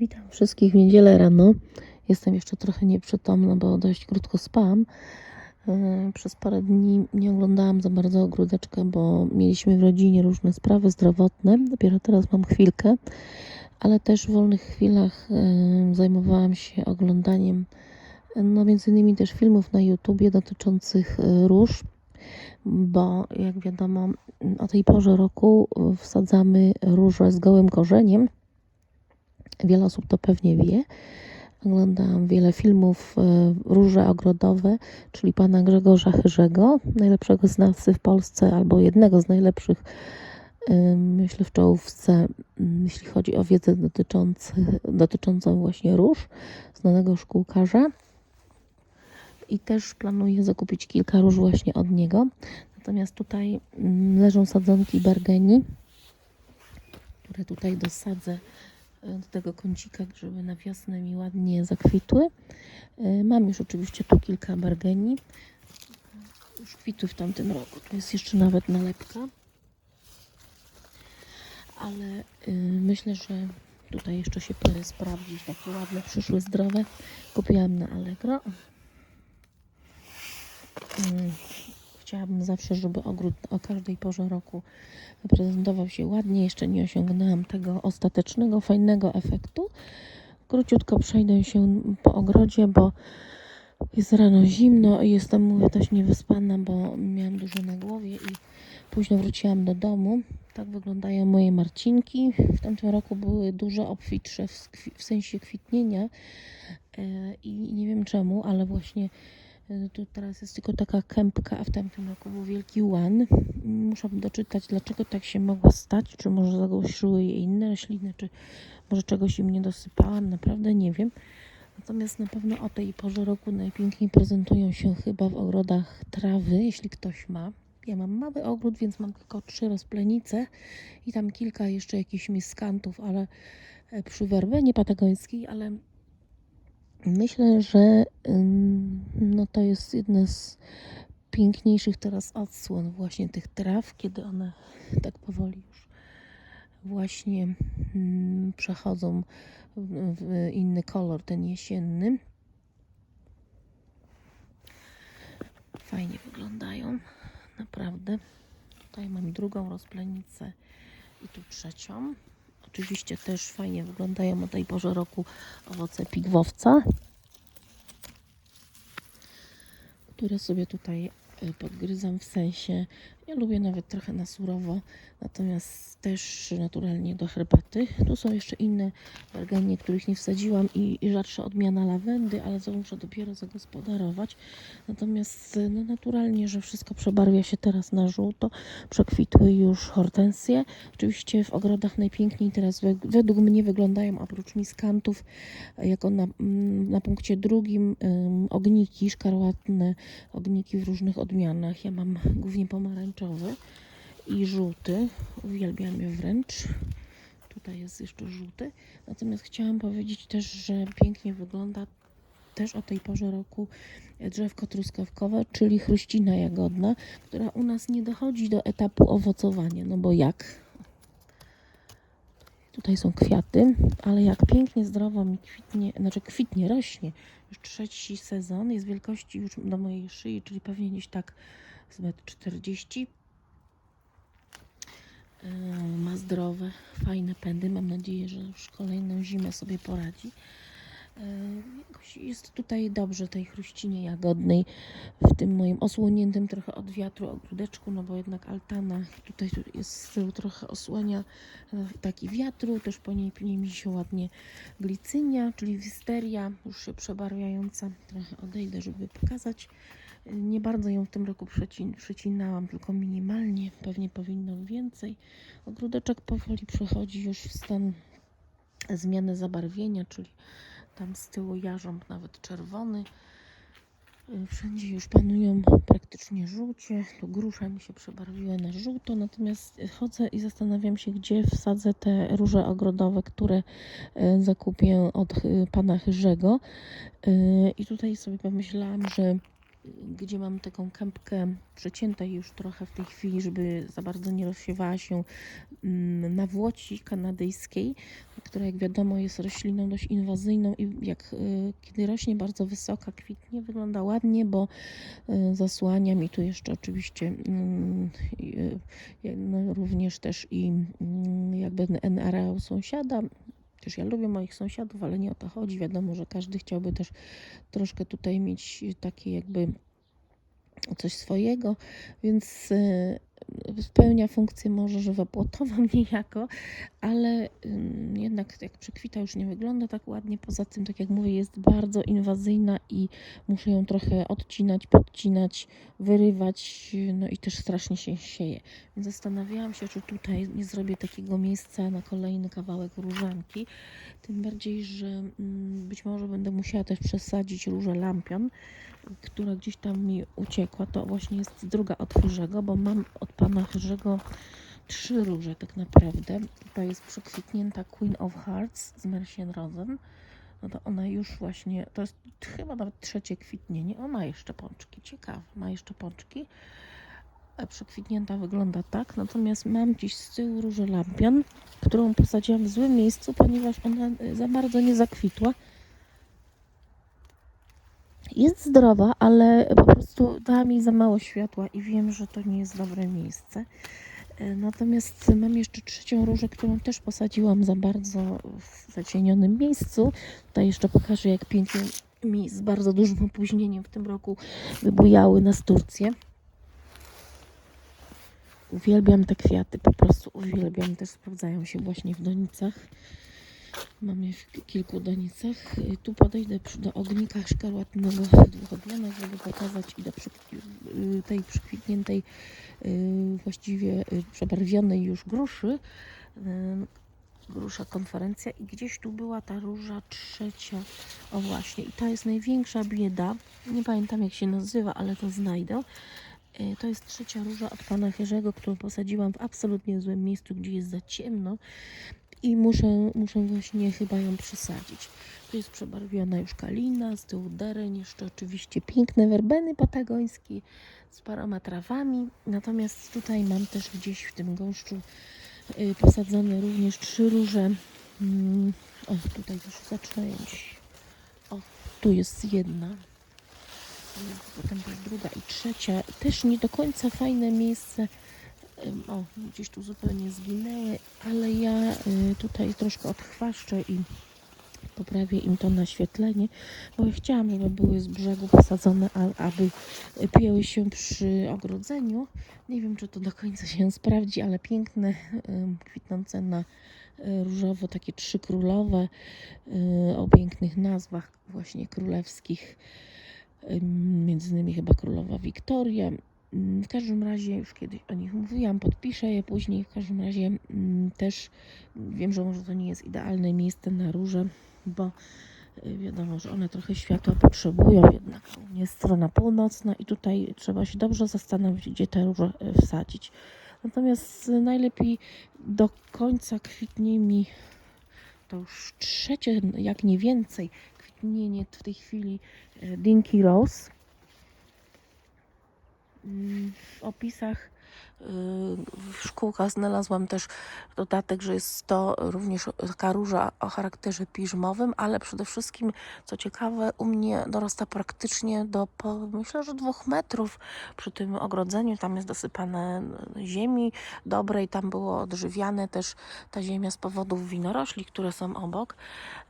Witam wszystkich w niedzielę rano. Jestem jeszcze trochę nieprzytomna, bo dość krótko spałam. Yy, Przez parę dni nie oglądałam za bardzo ogródeczkę, bo mieliśmy w rodzinie różne sprawy zdrowotne. Dopiero teraz mam chwilkę, ale też w wolnych chwilach yy, zajmowałam się oglądaniem, no między innymi też filmów na YouTubie dotyczących yy, róż, bo jak wiadomo, o tej porze roku wsadzamy róże z gołym korzeniem. Wiele osób to pewnie wie. Oglądałam wiele filmów e, Róże Ogrodowe, czyli pana Grzegorza Chyrzego, najlepszego znawcy w Polsce, albo jednego z najlepszych, e, myślę, w czołówce, m, jeśli chodzi o wiedzę dotyczącą właśnie róż, znanego szkółkarza. I też planuję zakupić kilka róż właśnie od niego. Natomiast tutaj mm, leżą sadzonki Bergeni, które tutaj dosadzę do tego kącika, żeby na wiosnę mi ładnie zakwitły. E, Mam już oczywiście tu kilka bargeni. Już kwitły w tamtym roku. Tu jest jeszcze nawet nalepka. Ale y, myślę, że tutaj jeszcze się pyle sprawdzić. Takie ładne, przyszły, zdrowe. Kupiłam na Allegro. Chciałabym zawsze, żeby ogród o każdej porze roku prezentował się ładnie. Jeszcze nie osiągnęłam tego ostatecznego, fajnego efektu. Króciutko przejdę się po ogrodzie, bo jest rano zimno i jestem, mówię, też niewyspana, bo miałam dużo na głowie i późno wróciłam do domu. Tak wyglądają moje marcinki. W tamtym roku były dużo obfitsze w, w sensie kwitnienia e, i nie wiem czemu, ale właśnie tu teraz jest tylko taka kępka, a w tamtym roku był wielki łan. Muszę doczytać, dlaczego tak się mogło stać. Czy może zagłuszyły je inne rośliny, czy może czegoś im nie dosypałam. Naprawdę nie wiem. Natomiast na pewno o tej porze roku najpiękniej prezentują się chyba w ogrodach trawy, jeśli ktoś ma. Ja mam mały ogród, więc mam tylko trzy rozplenice i tam kilka jeszcze jakichś miskantów, ale e, przy werbenie patagońskiej, ale myślę, że no to jest jedna z piękniejszych teraz odsłon właśnie tych traw, kiedy one tak powoli już właśnie przechodzą w inny kolor, ten jesienny. Fajnie wyglądają, naprawdę. Tutaj mam drugą rozplenicę i tu trzecią. Oczywiście też fajnie wyglądają o tej porze roku owoce pigwowca, które sobie tutaj y, podgryzam w sensie. Ja lubię nawet trochę na surowo, natomiast też naturalnie do herbaty. Tu są jeszcze inne bergenie, których nie wsadziłam i, i rzadsza odmiana lawendy, ale to muszę dopiero zagospodarować. Natomiast no, naturalnie, że wszystko przebarwia się teraz na żółto. Przekwitły już hortensje. Oczywiście w ogrodach najpiękniej teraz we- według mnie wyglądają oprócz miskantów jako na, mm, na punkcie drugim ogniki, szkarłatne ogniki w różnych odmianach. Ja mam głównie pomarańczowy i żółty. Uwielbiam je wręcz. Tutaj jest jeszcze żółty. Natomiast chciałam powiedzieć też, że pięknie wygląda też o tej porze roku drzewko truskawkowe, czyli chruścina jagodna, która u nas nie dochodzi do etapu owocowania. No bo jak? Tutaj są kwiaty, ale jak pięknie, zdrowo mi kwitnie, znaczy kwitnie, rośnie. Już trzeci sezon, jest wielkości już do mojej szyi, czyli pewnie gdzieś tak z metr 40. Yy, Ma zdrowe, fajne pędy. Mam nadzieję, że już kolejną zimę sobie poradzi. Jakoś jest tutaj dobrze tej chruścinie jagodnej w tym moim osłoniętym trochę od wiatru ogródeczku, no bo jednak altana tutaj tu jest z tyłu trochę osłania e, taki wiatru, też po niej mi się ładnie glicynia, czyli wisteria, już się przebarwiająca. Trochę odejdę, żeby pokazać. Nie bardzo ją w tym roku przecinałam, tylko minimalnie, pewnie powinno więcej. Ogródeczek powoli przechodzi już w stan zmiany zabarwienia, czyli tam z tyłu jarząb nawet czerwony. Y, Wszędzie już panują praktycznie żółcie. Tu grusza mi się przebarwiła na żółto, natomiast chodzę i zastanawiam się, gdzie wsadzę te róże ogrodowe, które y, zakupię od y, pana Chyrzego. I tutaj sobie pomyślałam, że gdzie mam taką kępkę przeciętej już trochę w tej chwili, żeby za bardzo nie rozsiewała się mm, na włoci kanadyjskiej, która jak wiadomo jest rośliną dość inwazyjną i jak y, kiedy rośnie bardzo wysoka, kwitnie, wygląda ładnie, bo y, zasłania mi tu jeszcze oczywiście mm, y, no, również też i mm, jakby NRA sąsiada. Też ja lubię moich sąsiadów, ale nie o to chodzi. Wiadomo, że każdy chciałby też troszkę tutaj mieć takie jakby coś swojego, więc y, spełnia funkcję może żywopłotową niejako, ale jednak jak przekwita już nie wygląda tak ładnie. Poza tym, tak jak mówię, jest bardzo inwazyjna i muszę ją trochę odcinać, podcinać, wyrywać, no i też strasznie się sieje. Więc zastanawiałam się, czy tutaj nie zrobię takiego miejsca na kolejny kawałek różanki. Tym bardziej, że być może będę musiała też przesadzić różę lampion, która gdzieś tam mi uciekła. To właśnie jest druga od Chyrzego, bo mam od pana Chyrzego trzy róże tak naprawdę. To jest przekwitnięta Queen of Hearts z Mercian Rosen. No to ona już właśnie, to jest chyba nawet trzecie kwitnienie. Ona ma jeszcze pączki, ciekawe, ma jeszcze pączki. A Przekwitnięta wygląda tak, natomiast mam gdzieś z tyłu różę lampion, którą posadziłam w złym miejscu, ponieważ ona za bardzo nie zakwitła. Jest zdrowa, ale po prostu dała mi za mało światła i wiem, że to nie jest dobre miejsce. E, Natomiast mam jeszcze trzecią różę, którą też posadziłam za bardzo w zacienionym miejscu. Tutaj jeszcze pokażę, jak pięknie mi z bardzo dużym opóźnieniem w tym roku wybujały nas Turcję. Uwielbiam te kwiaty, po prostu uwielbiam. Też sprawdzają się właśnie w donicach. Mam je w kilku donicach. Y, Tu podejdę do ognika szkarłatnego dwuchodniana, żeby pokazać i do przy, y, tej przykwitniętej, y, właściwie przebarwionej już gruszy. Grusza konferencja i gdzieś tu była ta róża trzecia. O właśnie, i to jest największa bieda. Nie pamiętam jak się nazywa, ale to znajdę. To jest trzecia róża od pana Herzego, którą posadziłam w absolutnie złym miejscu, gdzie jest za ciemno i muszę, muszę właśnie chyba ją przesadzić. Tu jest przebarwiona już kalina, z tyłu dereń, jeszcze oczywiście piękne werbeny patagońskie z paroma trawami. Natomiast tutaj mam też gdzieś w tym gąszczu y, posadzone również trzy róże. Mm, o, tutaj już zaczynają. O, tu jest jedna. Potem też druga i trzecia. Też nie do końca fajne miejsce. O, gdzieś tu zupełnie zginęły, ale ja y, tutaj troszkę odchwaszczę i poprawię im to naświetlenie, bo ja chciałam, żeby były z brzegu posadzone, aby pięły się przy ogrodzeniu. Nie wiem, czy to do końca się sprawdzi, ale piękne, kwitnące na y, różowo, takie trzy królowe y, o pięknych nazwach właśnie królewskich. Między innymi chyba królowa Wiktoria, W każdym razie, już kiedyś o nich mówiłam, podpiszę je później. W każdym razie mm, też wiem, że może to nie jest idealne miejsce na róże, bo y, wiadomo, że one trochę światła potrzebują, jednak jest strona północna i tutaj trzeba się dobrze zastanowić, gdzie te róże y, wsadzić. Natomiast y, najlepiej do końca kwitnie mi to już trzecie, jak nie więcej, kwitnienie w tej chwili Dinky Rose. Mm, W opisach. y, w szkółkach znalazłam też dodatek, że jest to również taka róża o charakterze piżmowym, ale przede wszystkim, co ciekawe, u mnie dorasta praktycznie do, po, myślę, że dwóch metrów przy tym ogrodzeniu. Tam jest dosypane ziemi dobrej, tam było odżywiane też ta ziemia z powodów winorośli, które są obok,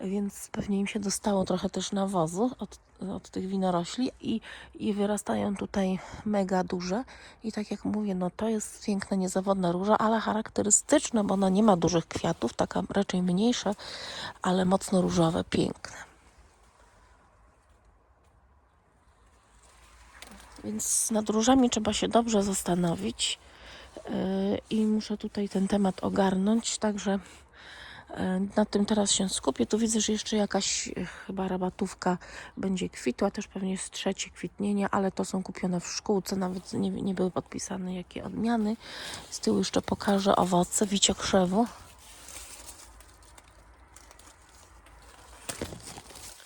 więc pewnie im się dostało trochę też nawozu od, od tych winorośli i, i wyrastają tutaj mega duże. I tak jak mówię, no to jest piękna, niezawodna róża, ale charakterystyczna, bo ona nie ma dużych kwiatów, taka raczej mniejsze, ale mocno różowe, piękne. Więc nad różami trzeba się dobrze zastanowić yy, i muszę tutaj ten temat ogarnąć, także Na tym teraz się skupię. Tu widzę, że jeszcze jakaś e, chyba rabatówka będzie kwitła, też pewnie jest trzecie kwitnienie, ale to są kupione w szkółce, nawet nie, nie były podpisane jakie odmiany. Z tyłu jeszcze pokażę owoce wiciokrzewu.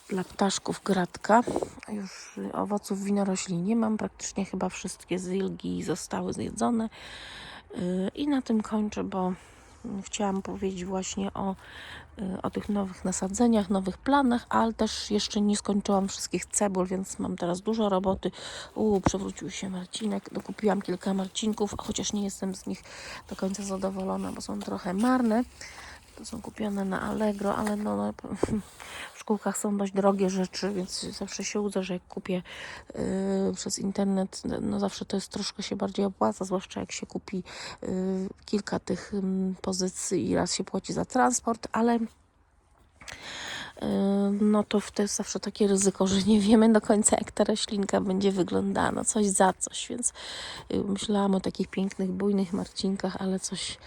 dla ptaszków gratka. Już y, owoców winorośli nie mam. Praktycznie chyba wszystkie zylgi zostały zjedzone. Y, I na tym kończę, bo chciałam powiedzieć właśnie o, y, o tych nowych nasadzeniach, nowych planach, ale też jeszcze nie skończyłam wszystkich cebul, więc mam teraz dużo roboty. U, przewrócił się Marcinek. Dokupiłam kilka Marcinków, chociaż nie jestem z nich do końca zadowolona, bo są trochę marne. To są kupione na Allegro, ale no, no, w szkółkach są dość drogie rzeczy, więc zawsze się łudzę, że jak kupię yy, przez internet, no zawsze to jest troszkę się bardziej opłaca, zwłaszcza jak się kupi yy, kilka tych pozycji i raz się płaci za transport, ale yy, no to jest zawsze takie ryzyko, że nie wiemy do końca jak ta roślinka będzie wyglądała, no coś za coś, więc myślałam o takich pięknych, bujnych marcinkach, ale coś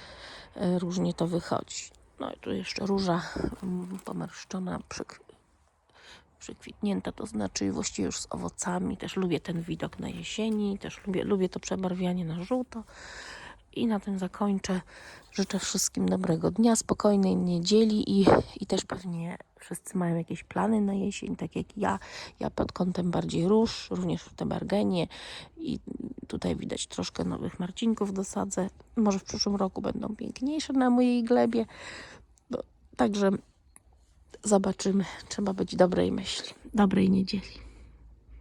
różnie to wychodzi. No i tu jeszcze róża mm, pomarszczona, przyk- przykwitnięta, to znaczy właściwie już z owocami. Też lubię ten widok na jesieni, też lubię, lubię to przebarwianie na żółto. I na tym zakończę. Życzę wszystkim dobrego dnia, spokojnej niedzieli i, i też pewnie wszyscy mają jakieś plany na jesień, tak jak ja. Ja pod kątem bardziej róż, również te bargenie i tutaj widać troszkę nowych marcinków dosadzę. Może w przyszłym roku będą piękniejsze na mojej glebie. Także zobaczymy. Trzeba być dobrej myśli, dobrej niedzieli.